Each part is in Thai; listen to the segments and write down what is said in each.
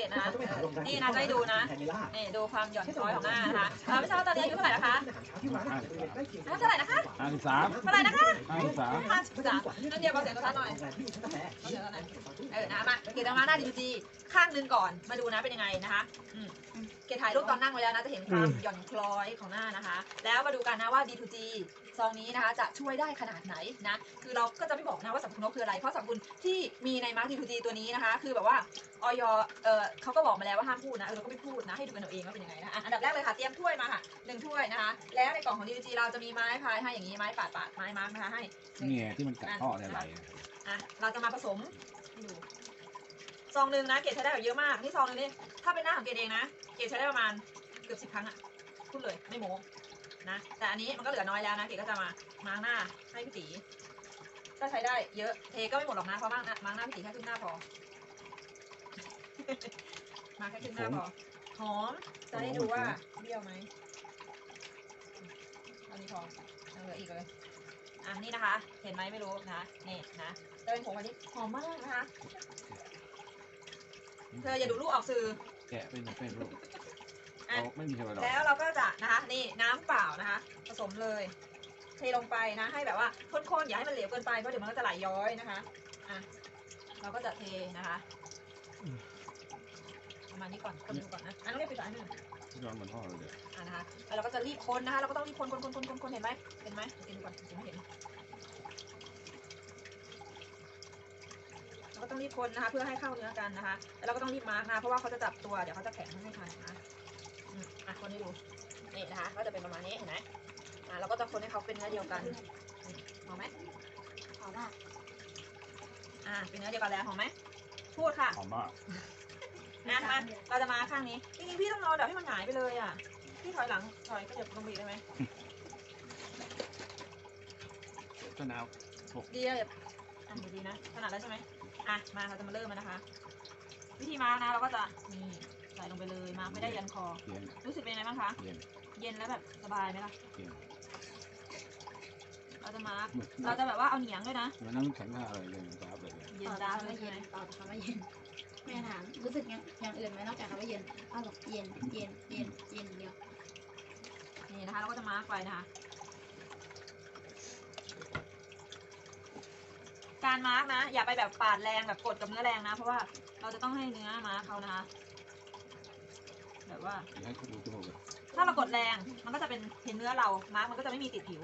กตนะคะเออนี่นะจะให้ดูนะนี่ดูความหย่อนคล้อยของหน้านะคะเออไม่ทราบว่าตอนนี้อายุเท่าไหร่นะคะอายุเท่าไหร่นะคะห้าสิบสามเท่าไหร่นะคะห้าสิบสามห้าสิบสามนั่นเดียวกับเสียงตัวทัดหน่อยเอาเสียงตัวไหนเออนะมาเกตทำหน้าดีจีข้างหนึงก่อนมาดูนะเป็นยังไงนะคะอืม เกตถ่ายรูปตอนนั่งไว้แล้วนะจะเห็นความหย่อนคล้อยของหน้านะคะ แล้วมาดูกันนะว่า D2G ซองนี้นะคะจะช่วยได้ขนาดไหนนะคือเราก็จะไม่บอกนะว่าสรรพคุณเขาคืออะไร เพราะสรรพคุณที่มีในมาร์ก D2G ตัวนี้นะคะ คือแบบว่าออยเออเขาก็บอกมาแล้วว่าห้ามพูดนะเออเราก็ไม่พูดนะให้ดูกันเอาเองว่าเป็นยังไงนะอะอันดับแรกเลยค่ะเตรียมถ้วยมาค่ะหนึ่งถ้วยนะคะ แล้วในกล่องของ D2G เราจะมีไม้พายให้อย่างนี้ไม้ปาดปาดไม้มาร์กนะคะให้หนึ่งนี่ไงที่มันกัดท่ออะไรอะเราจะมาผสมให้ดู ซองหนึ่งนะเกรดใช้ได้แบบเยอะมากนี่ซองหนึงนี่ถ้าเป็นหน้าของเกรดเองนะ เกรดใช้ได้ประมาณเกือบสิบครั้งอะพูดเลยไม่โม้นะ แต่อันนี้มันก็เหลือน้อยแล้วนะเกรดก็จะมามาร์กหน้าให้พี่ตีก็ใช้ได้เยอะเทก็ไม่หมดหรอกนะเพราะมาร์กหน้ามาร์กหน้าพี่ตีแค่ครึ่งหน้าพอ มาแค่ครึ่งหน้าพอหอมจะให้ดูว่าเบี้ยวไหมอันนี้พอยังเหลืออีกเลยอะนี่นะคะ เห็นไหมไม่รู้นะนี่นะจะเป็นผงอันนี้หอมมากนะคะ เธออย่าดูลูกออกสื่อแกะเป็นเป็นลูกอะเอาไม่มีใครมาหรอกแล้วเราก็จะนะคะนี่น้ำเปล่านะคะ ผสมเลยเทลงไปนะ ให้แบบว่าข้นๆอย่าให้มันเหลวเกินไปเพราะเดี๋ยวมันก็จะไหลย้อยนะคะอะเราก็จะเทนะคะประมาณนี้ก่อนคนดูก่อนนะอะน้องเรียกไปสายหนึ่งย้อนเหมือนท่อเลยเดี๋ยวอะนะคะแล้วเราก็จะรีบคนนะคะ เราก็ต้องรีบคนคนคนคนคนคนเห็นไหมเห็นไหมเห็นดูก่อนเห็นไม่เห็น เราก็ ต้องรีบคนนะคะ เพื่อให้เข้าเนื้อกันนะคะ แล้วเราก็ต้องรีบมาร์กนะเพราะว่าเขาจะจับตัวเดี๋ยวเขาจะแข็งไม่ทันนะอืมอะคนให้ดูนี่นะคะ ก็จะเป็นประมาณนี้เห็นไหมอะเราก็จะคนให้เขาเป็นเนื้อเดียวกันนี่หอมไหมหอมมากอะเป็นเนื้อเดียวกันแล้วหอมไหมพูดค่ะหอมมากนะมาเราจะมาข้างนี้จริงๆพี่ต้องนอนเดี๋ยวให้มันหงายไปเลยอะพี่ถอยหลังถอยก็จะลงไปอีกได้ไหมต้นน้ดีเลยอะเดี๋ยวดีนะขนาดแล้วใช่ไหม อะมาเราจะมาเริ่มแล้วนะคะ วิธีมาร์กนะเราก็จะนี่ใส่ลงไปเลยมาร์กไม่ได้ยันคอำเย็นรู้สึกเป็นยังไงบ้างคะ เย็นเย็นแล้วแบบสบายไหมล่ะ เย็นเราจะมาร์กเหมือนเราจะแบบว่าเอาเหนียงด้วยนะ เหมือนนั่งแข็งหน้าอะไรเลยจ้าบเลยเย็นต่อดาจากวคำเลยว่าใช่เย็ไหมนต่อจากคำว่าเย็นแม่ถามรู้สึกอย่างอย่างอื่นไหมนอกจากคำว่าเย็นอ้าวบอกเย็นเย็นเย็นเย็นเดียวนี่นะคะเราก็จะมาร์กไปนะคะ การมาร์กนะ อย่าไปแบบปาดแรงแบบกดกับเนื้อแรงนะ เพราะว่าเราจะต้องให้เนื้อมาร์กเขานะคะแบบว่า อย่าให้เขาดูจมูกเลยถ้าเรากดแรงมันก็จะเป็นเห็นเนื้อเรามาร์กมันก็จะไม่มีติดผิว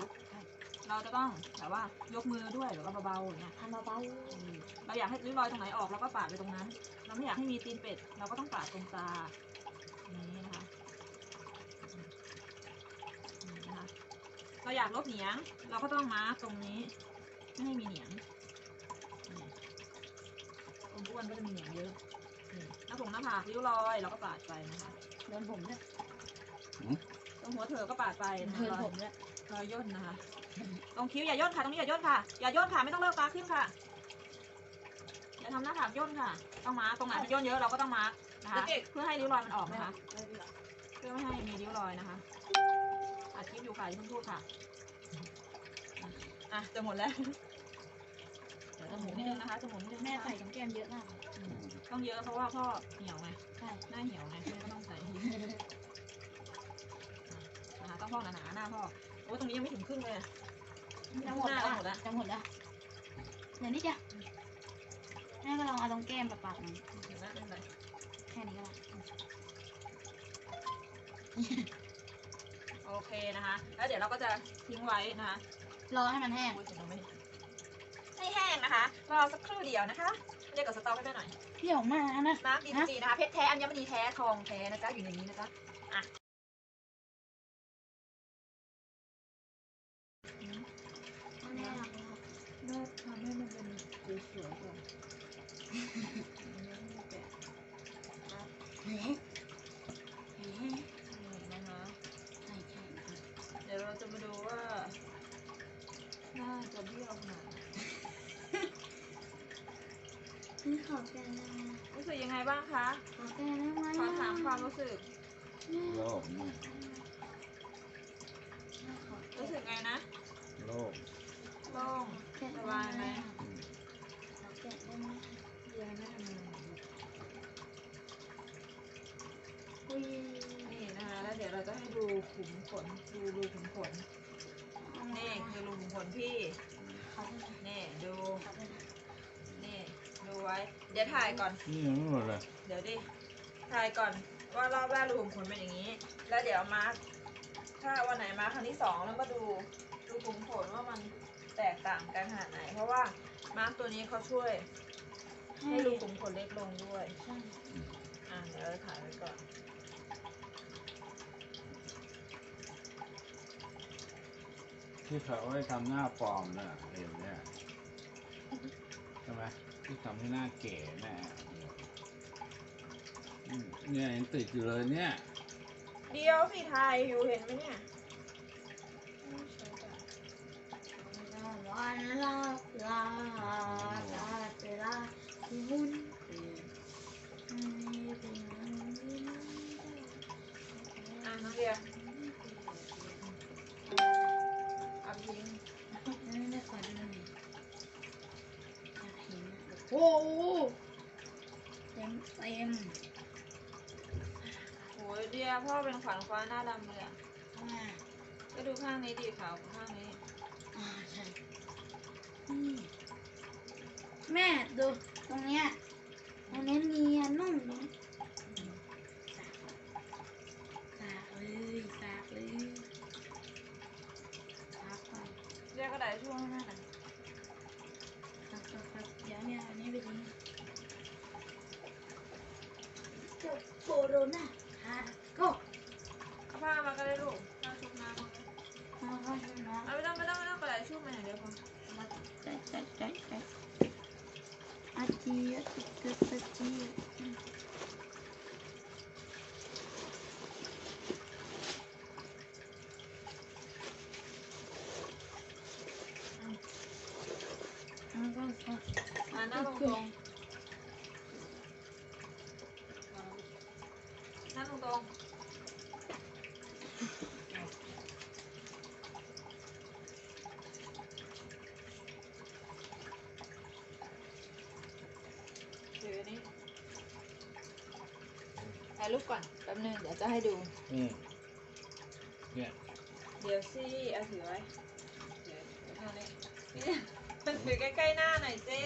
เราจะต้องแบบว่ายกมือด้วยหรือว่าเบาๆอย่างเงี้ย ทำเบาอืมเราอยากให้ริ้วรอยตรงไหนออกเราก็ปาดไปตรงนั้น เราไม่อยากให้มีตีนเป็ด เราก็ต้องปาดตรงตาอย่างนี้นะคะอืมนะคะ เราอยากลบเหนียง เราก็ต้องมาร์กตรงนี้ ไม่ให้มีเหนียงนี่คน อ้วนก็จะมีเหนียงเยอะนี่หน้าผงหน้าผากริ้วรอยเราก็ปาดไปนะคะๆโดนผมเนี่ยตรงหัวเธอก็ปาดไปนะโดนคะผมเนี่ยรอยย่นนะคะ ตรงคิ้วอย่าย่นค่ะ ตรงนี้อย่าย่นค่ะ อย่าย่นค่ะ ไม่ต้องเลิกตาขึ้นค่ะ อย่าทำหน้าผากย่นค่ะ ต้องมาร์คตรงไหนที่ย่นเยอะเราก็ต้องมาร์คนะคะ เพื่อให้ริ้วรอยมันออกนะคะ เพื่อไม่ให้มีริ้วรอยนะคะอัดคลิปอยู่ค่ะอย่าเพิ่งพูดค่ะ อะจะหมดแล้ว เดี๋ยวจะหมุนนิดนึงนะคะจะหมุนนิดนึงแม่นะคะใส่ของแก้มเยอะมากอืมต้องเยอะเพราะว่าพ่อเหี่ยวไงใช่ หน้าเหี่ยวไงแม่ก็ต้องใส่นะคะต้องพ่อหนาๆหน้าพ่อโอ้ตรงนี้ยังไม่ถึงครึ่งเลยอะ จะหมดแล้วจะหมดแล้วจะหมดแล้วเดี๋ยวนี้จ้ะแม่ก็ลองเอาตรงแก้มปาดๆหน่อยเห็นไหมไม่เป็นไรแค่นี้ก็ได้โอเคนะคะ แล้วเดี๋ยวเราก็จะทิ้งไว้นะคะรอให้มันแห้งอุ๊ยเดี๋ยวเราไม่ให้แห้งนะคะ รอสักครู่เดียวนะคะเรียกกับสต๊อกให้แม่หน่อยเปรี้ยวมากนะ มาร์คดีจีนะคะ เพชรแท้ อัญมณีแท้ ทองแท้นะจ๊ะ อยู่ในนี้นะจ๊ะ อะ แม่รัก เลิกทำให้มันเป็นสวยๆก่อน เฮ้ยเฮ้ย นะคะ ใช่ใช่ค่ะ เดี๋ยวเราจะมาดูว่าน่าจะเบี้ยวขนาดไหน นี่ขอแก้ได้ไหม รู้สึกยังไงบ้างคะ ขอแก้ได้ไหมขอถามความรู้สึก โลกนี่รู้สึกไงนะ โลกโล่งสบายไหมขอแก้ได้ไหมเย็นไหมอุ้ยนี่นะคะ แล้วเดี๋ยวเราจะให้ดูขุมขน ดูรูขุมขน นี่คือรูขุมขนพี่ ขอโทษนะนี่ดู ขอโทษนะนี่ ดูไว้ เดี๋ยวถ่ายก่อน นี่ยังไม่หมดเลยเดี๋ยวดิ ถ่ายก่อนว่ารอบแรกรูขุมขนเป็นอย่างนี้ แล้วเดี๋ยวมาร์คถ้าวันไหนมาครั้งที่สองแล้วมาดูรูขุมขนว่ามันแตกต่างกันขนาดไหน เพราะว่ามาร์คตัวนี้เขาช่วย ให้รูขุมขนเล็กลงด้วยใช่อะเดี๋ยวเราถ่ายไว้ก่อน ที่เขาไว้ทำหน้าปลอมน่ะเห็นเนี่ยใช่ไหม ที่ทำให้หน้าเก๋น่ะอืมเนี่ยยังติดอยู่เลยเนี่ย เดียวสิถ่ายอยู่เห็นไหมเนี่ยวันลาลาลาลาลาที่หุ่นนี่เป็นมันนี่ อะน้องเดียเอาทิ้ง นั่นไม่ขอดูหน่อยอยากเห็นอะโอ้โห เต็มเต็มโอ้ยเดียพ่อเป็นขวัญคว้าหน้าดำเลยอะอ่าก็ดูข้างนี้ดีขาวกว่าข้างนี้ อ่าใช่นี่แม่ดูตรงเนี้ยตรงนี้เนียนนุ่มตรงนี้สากเลยสากเลยสากไป เดียก็ได้ช่วงหน้าหน่อย ครับครับครับเดี๋ยวเนี่ยอันนี้ไปทิ้งเจ้าโคโรนาค่ะก็ เอาผ้ามาก็ได้ลูกผ้าชุบน้ำมา มาเข้าช่วยน้อง เอาไม่ต้องไม่ต้องไม่ต้องกระดาษชุบมาอย่างเดียวพอ มาใจใจใจใจอาเจียติดกระตะเจียเอาก็ก็ อ่าหน้าตรงตรงหน้าตรงตรงถืออัน นี้ถ่ายรูปก่อนแป๊บนึงเดี๋ยวจะให้ดู อืมเนี่ยเดี๋ยวสิเอาถือไว้เดี๋ยวเดี๋ยวทางนี้นี่มันถือใกล้ๆหน้าหน่อยสิ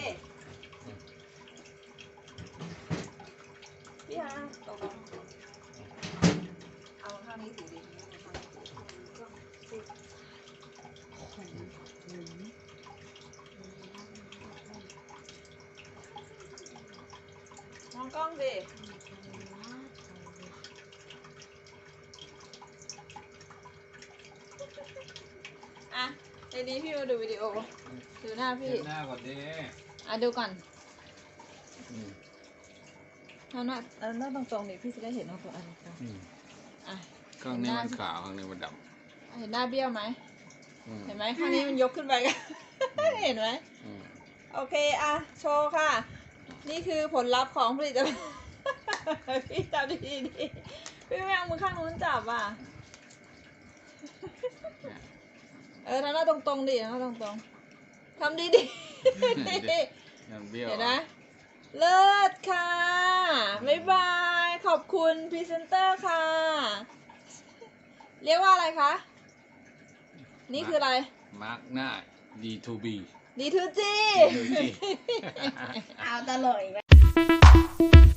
พี่ฮะตกลงเอาข้างนี้ถือดิขนหลุมมองกล้องสิอะในนี้พี่มาดูวิดีโอ ดูหน้าพี่เช็ดหน้าก่อนดิอะดูก่อน อืม ทำหน้าเออหน้าตรงๆดิพี่จะได้เห็นตรงๆอะตรงอืมๆอะข้างนี้มันขาวข้างนี้มันดเห็นหน้าเบี้ยวไหมำอืมเห็นไหมข้างนี้มันยกขึ้นไปกัน เห็นไหมอืมโอเคอะโชว์ค่ะ นี่คือผลลัพธ์ของผลิตภัณฑ์ พี่จับดีดีๆพี่ไม่เอามือข้างนู้นจับอะเนี่ยเออทำหน้าตรงๆดิทำหน้าตรงๆทำดีดีๆยังเบี้ยว เห็นไหม เลิศค่ะ บ๊ายบาย ขอบคุณพรีเซนเตอร์ค่ะ เรียกว่าอะไรคะ นี่คืออะไร มาร์กหน้า D2B ดีทูจี D2G เอาตลกอีกแล้ว